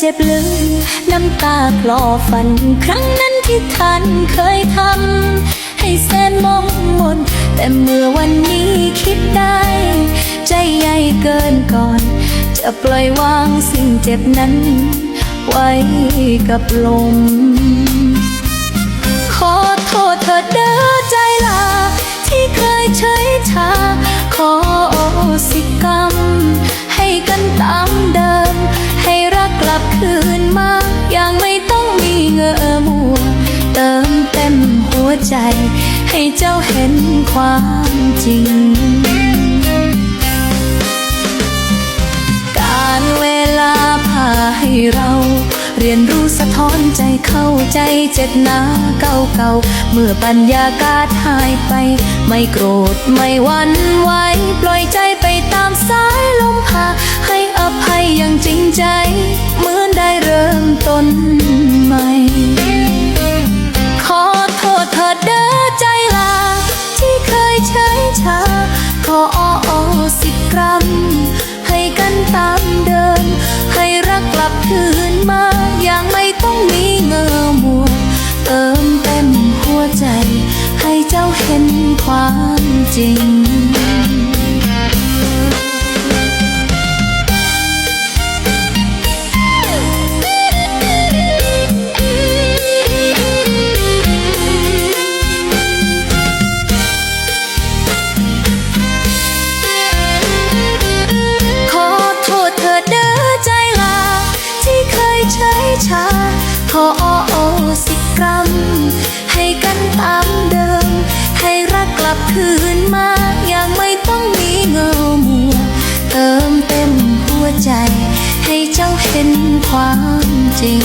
เจ็บลึกน้ำตาคลอฝัน ครั้งนั้นที่ท่านเคยทำให้แสนมองมน แต่เมื่อวันนี้คิดได้ ใจใหญ่เกินก่อน จะปล่อยวางสิ่งเจ็บนั้น ไว้กับลม คืนมาอย่างไม่ต้องมีเงอมัว เติมเต็มหัวใจ ให้เจ้าเห็นความจริง การเวลาพาให้เราเรียนรู้สะท้อนใจเข้าใจเจ็ดนาเก่าเก่าเมื่อบรรยากาศหายไป ไม่โกรธไม่หวันไหวปล่อยใจไปตามสายลมพาให้อภัยอย่างจริงใจ ใหม่ ขอโทษเธอเด้อใจลา ที่เคยเฉยชา ขอโอสิกรรมให้กันตามเดิม ให้รักกลับคืนมา อย่างไม่ต้องมีเงือมัว เติมเต็มหัวใจ ให้เจ้าเห็นความจริง คืนมาอย่างไม่ต้องมีเงามัว เติมเต็มหัวใจ ให้เจ้าเห็นความจริง